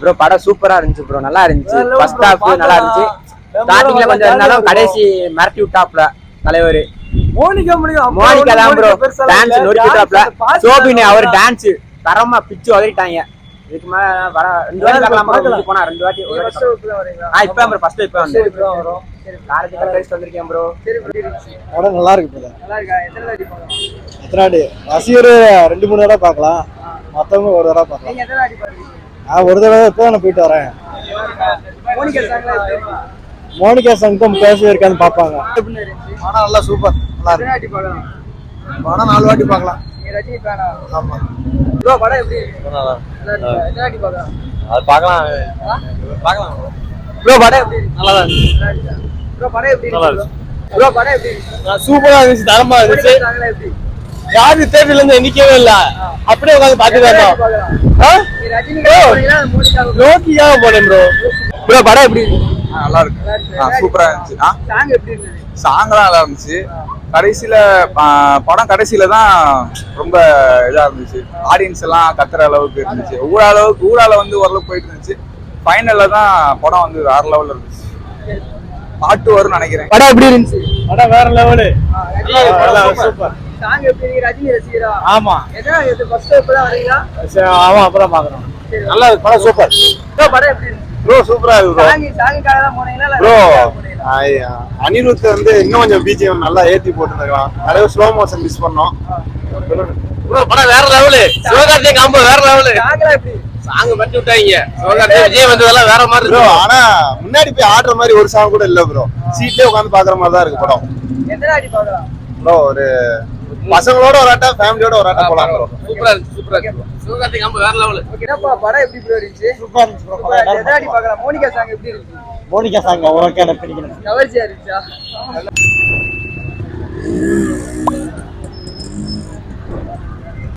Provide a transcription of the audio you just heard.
Bro படம் சூப்பரா இருந்துச்சு ப்ரோ நல்லா இருந்துச்சு. ஃபர்ஸ்ட் ஹாஃப் நல்லா இருந்துச்சு. ஸ்டார்டிங்ல கொஞ்சம் இருந்தாலும் கடைசி மிரட்டி விட்டாப்ல தலைவர். மோனிகா முடியும் மோனிகா தான் ப்ரோ டான்ஸ் நொறுக்கி விட்டாப்ல சோபினி அவர் டான்ஸ் தரமா பிச்சு உதறிட்டாங்க. இதுக்கு மேல வர ரெண்டு வாட்டி பார்க்கலாம் போனா ரெண்டு வாட்டி ஒரு வாட்டி. ஆ இப்போ ப்ரோ ஃபர்ஸ்ட் இப்போ வந்து வரும். காலேஜ் கழிச்சு வந்திருக்கேன் ப்ரோ படம் நல்லா இருக்கு brother. நல்லா இருக்கா? எத்தனை வாட்டி பார்க்கலாம்? எத்தனை வாட்டி? ரசிகர் ரெண்டு மூணு தடவை பார்க்கலாம். மற்றவங்க ஒரு தடவை பார்க்கலாம். நீங்க எத்தனை வாட்டி பாருங்க நான் ஒரு தடவை இப்போ நான் போயிட்டு வரேன். மோனிகா இருக்கு? சங்கம் பேசவே இருக்கான்னு பார்ப்பாங்க. இருந்துச்சு படம் நல்லா சூப்பர் நல்லா பார்க்கலாம் படம் நாலு வாட்டி பார்க்கலாம். நீங்க ரஜினி ஃபேனா ஆமா. ப்ரோ படம் எப்படி இருக்கு? இருக்கா. அது பார்க்கலாம்? பார்க்கலாம். ப்ரோ படம் எப்படி இருக்கு? நல்லா தான் இருக்கா? ப்ரோ படம் எப்படி நல்லா இருக்கு. ப்ரோ படம் எப்படி இருக்கு? சூப்பரா இருந்துச்சு. யாரு தேட்டர்ல இருந்து நிக்கவே இல்ல. அப்படியே உட்காந்து பாத்துட்டு வந்தோம் நோக்கியாக போனேன் ப்ரோ ப்ரோ படம் எப்படி நல்லா இருக்கு. ஆ, சூப்பரா இருந்துச்சு. சாங்லாம் நல்லா இருந்துச்சு. கடைசியில படம் கடைசியில தான் ரொம்ப இதா இருந்துச்சு. ஆடியன்ஸ் எல்லாம் கத்துற அளவுக்கு இருந்துச்சு. ஊர அளவுக்கு ஊரால வந்து ஓரளவுக்கு போயிட்டு இருந்துச்சு. ஃபைனல்ல தான் படம் வந்து வேற லெவல்ல இருந்துச்சு. பாட்டு வரும்னு நினைக்கிறேன். படம் எப்படி இருந்துச்சு? படம் வேற லெவலு. சூப்பர். சூப்பர். சாங் எப்படி? ரஜினி ரசிகரா? ஆமா. என்ன இது? ஃபர்ஸ்ட் இப்பதான் வரீங்களா? சரி, ஆமா அப்பதான் பாக்குறோம். நல்லா இருக்கு. படம் சூப்பர். ப்ரோ படம் எப்படி இருக்கு? ப்ரோ சூப்பரா இருக்கு ப்ரோ சாங் சாங்குக்காக தான் போனீங்களா? ப்ரோ அனிருத் வந்து இன்னும் கொஞ்சம் பிஜிஎம் நல்லா ஏத்தி போட்டுருக்கலாம் நிறைய ஸ்லோ மோஷன் மிஸ் பண்ணோம். ப்ரோ படம் வேற லெவலு. சிவகார்த்திகேயன் காம்போ வேற லெவலு. சாங்லாம் எப்படி? சாங் பண்ணி விட்டாங்க. விஜய் வந்ததெல்லாம் வேற மாதிரி ப்ரோ இருக்கு. ஆனா முன்னாடி போய் ஆடுற மாதிரி ஒரு சாங் கூட இல்ல ப்ரோ சீட்லயே உட்காந்து பாக்குற மாதிரி தான் இருக்கு படம். ப்ரோ ஒரு பசங்களோட ஒரு ஆட்டா ஃபேமிலியோட ஒரு ஆட்டா போலாம் ப்ரோ சூப்பரா இருக்கு சூப்பரா இருக்கு சிவகார்த்திகேயன் காம்போ வேற லெவலு என்னப்பா படம் எப்படி ப்ரோ இருந்துச்சு? சூப்பரா இருந்துச்சு ப்ரோ இருந்துச்சு. வாட்டி பார்க்கலாம் மோனிகா சாங் எப்படி இருக்கு? மோனிகா சாங் ஓகே எனக்கு பிடிக்கணும் கவர்ச்சியா இருந்துச்சா?